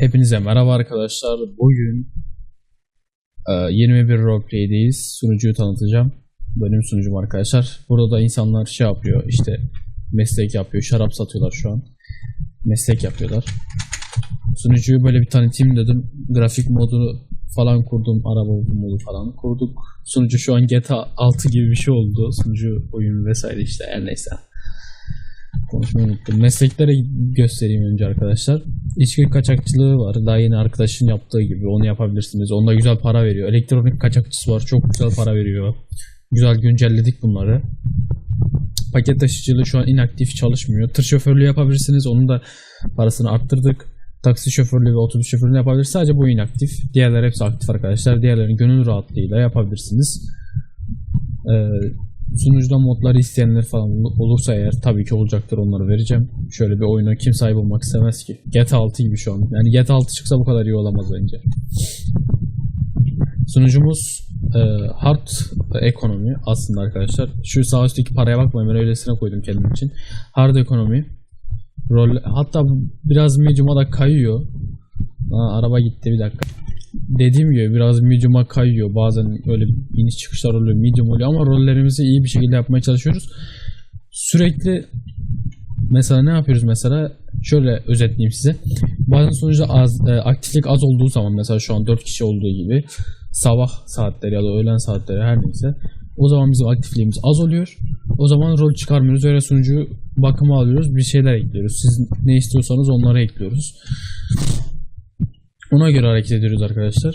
Hepinize merhaba arkadaşlar. Bugün e, 21 roleplay'deyiz. Sunucuyu tanıtacağım. Benim sunucum arkadaşlar. Burada da insanlar şey yapıyor işte meslek yapıyor. Şarap satıyorlar şu an. Meslek yapıyorlar. Sunucuyu böyle bir tanıtayım dedim. Grafik modu falan kurdum. Araba modu falan kurduk. Sunucu şu an GTA 6 gibi bir şey oldu. Sunucu oyun vesaire işte her neyse. Konuşmayı unuttum. Meslekleri göstereyim önce arkadaşlar. İçki kaçakçılığı var. Daha yeni arkadaşın yaptığı gibi onu yapabilirsiniz. Onda güzel para veriyor. Elektronik kaçakçısı var. Çok güzel para veriyor. Güzel güncelledik bunları. Paket taşıyıcılığı şu an inaktif çalışmıyor. Tır şoförlüğü yapabilirsiniz. Onun da parasını arttırdık. Taksi şoförlüğü ve otobüs şoförlüğünü yapabilirsiniz. Sadece bu inaktif. Diğerleri hepsi aktif arkadaşlar. Diğerlerini gönül rahatlığıyla yapabilirsiniz. Ee, sunucuda modları isteyenler falan olursa eğer tabii ki olacaktır onları vereceğim. Şöyle bir oyuna kim sahip olmak istemez ki? GTA 6 gibi şu an. Yani GTA 6 çıksa bu kadar iyi olamaz bence. Sunucumuz e, hard ekonomi aslında arkadaşlar. Şu sağ üstteki paraya bakmayın ben öylesine koydum kendim için. Hard ekonomi. Rol, hatta biraz medium'a da kayıyor. Aa, araba gitti bir dakika. Dediğim gibi biraz medium'a kayıyor. Bazen öyle iniş çıkışlar oluyor, medium oluyor ama rollerimizi iyi bir şekilde yapmaya çalışıyoruz. Sürekli mesela ne yapıyoruz mesela? Şöyle özetleyeyim size. Bazen sonuçta az, e, aktiflik az olduğu zaman mesela şu an 4 kişi olduğu gibi sabah saatleri ya da öğlen saatleri her neyse o zaman bizim aktifliğimiz az oluyor. O zaman rol çıkarmıyoruz. Öyle sunucu bakıma alıyoruz. Bir şeyler ekliyoruz. Siz ne istiyorsanız onları ekliyoruz. Ona göre hareket ediyoruz arkadaşlar.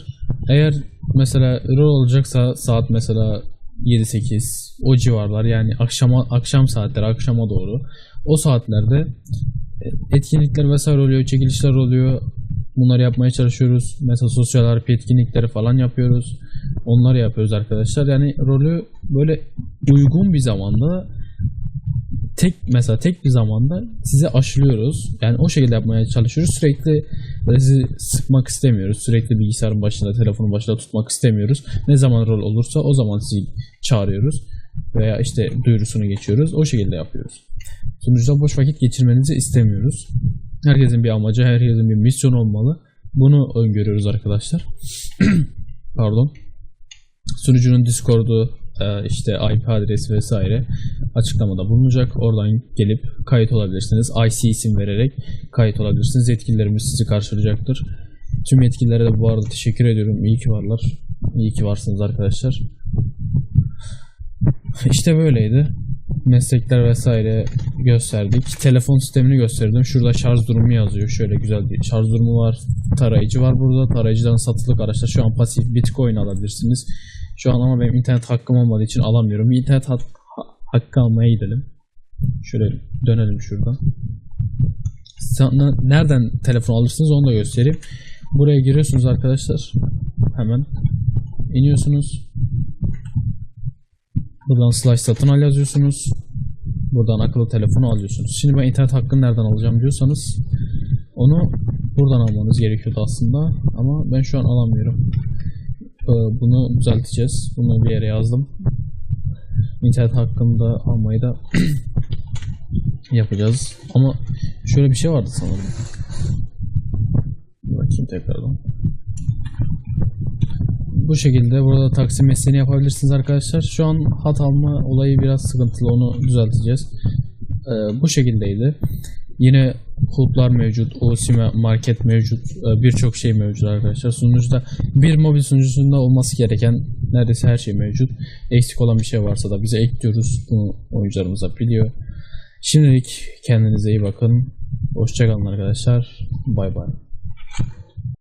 Eğer mesela rol olacaksa saat mesela 7-8 o civarlar yani akşama akşam saatleri akşama doğru o saatlerde etkinlikler vesaire oluyor, çekilişler oluyor. Bunları yapmaya çalışıyoruz. Mesela sosyal RP etkinlikleri falan yapıyoruz. Onları yapıyoruz arkadaşlar. Yani rolü böyle uygun bir zamanda tek mesela tek bir zamanda size aşılıyoruz. Yani o şekilde yapmaya çalışıyoruz. Sürekli sizi sıkmak istemiyoruz. Sürekli bilgisayarın başında, telefonun başında tutmak istemiyoruz. Ne zaman rol olursa o zaman sizi çağırıyoruz. Veya işte duyurusunu geçiyoruz. O şekilde yapıyoruz. Sunucuda boş vakit geçirmenizi istemiyoruz. Herkesin bir amacı, herkesin bir misyon olmalı. Bunu öngörüyoruz arkadaşlar. Pardon. Sunucunun Discord'u, işte IP adresi vesaire açıklamada bulunacak. Oradan gelip kayıt olabilirsiniz. IC isim vererek kayıt olabilirsiniz. Yetkililerimiz sizi karşılayacaktır. Tüm yetkililere de bu arada teşekkür ediyorum. İyi ki varlar. İyi ki varsınız arkadaşlar. İşte böyleydi. Meslekler vesaire gösterdik. Telefon sistemini gösterdim. Şurada şarj durumu yazıyor. Şöyle güzel bir şarj durumu var. Tarayıcı var burada. Tarayıcıdan satılık araçlar. Şu an pasif Bitcoin alabilirsiniz. Şu an ama benim internet hakkım olmadığı için alamıyorum. Bir internet ha- hakkı almaya gidelim. Şöyle dönelim şuradan. Sana nereden telefon alırsınız onu da göstereyim. Buraya giriyorsunuz arkadaşlar. Hemen iniyorsunuz. Buradan slash satın al yazıyorsunuz. Buradan akıllı telefonu alıyorsunuz. Şimdi ben internet hakkını nereden alacağım diyorsanız onu buradan almanız gerekiyordu aslında ama ben şu an alamıyorum. Ee, Bunu düzelteceğiz. Bunu bir yere yazdım. İnternet hakkını da almayı da yapacağız. Ama şöyle bir şey vardı sanırım. Bakayım tekrardan. Bu şekilde burada taksi mesleğini yapabilirsiniz arkadaşlar. Şu an hat alma olayı biraz sıkıntılı. Onu düzelteceğiz. Ee, bu şekildeydi. Yine kulüpler mevcut, OSIM market mevcut, e, birçok şey mevcut arkadaşlar. Sunucuda bir mobil sunucusunda olması gereken neredeyse her şey mevcut. Eksik olan bir şey varsa da bize ekliyoruz. Bunu oyuncularımıza biliyor. Şimdilik kendinize iyi bakın. Hoşçakalın arkadaşlar. Bay bay.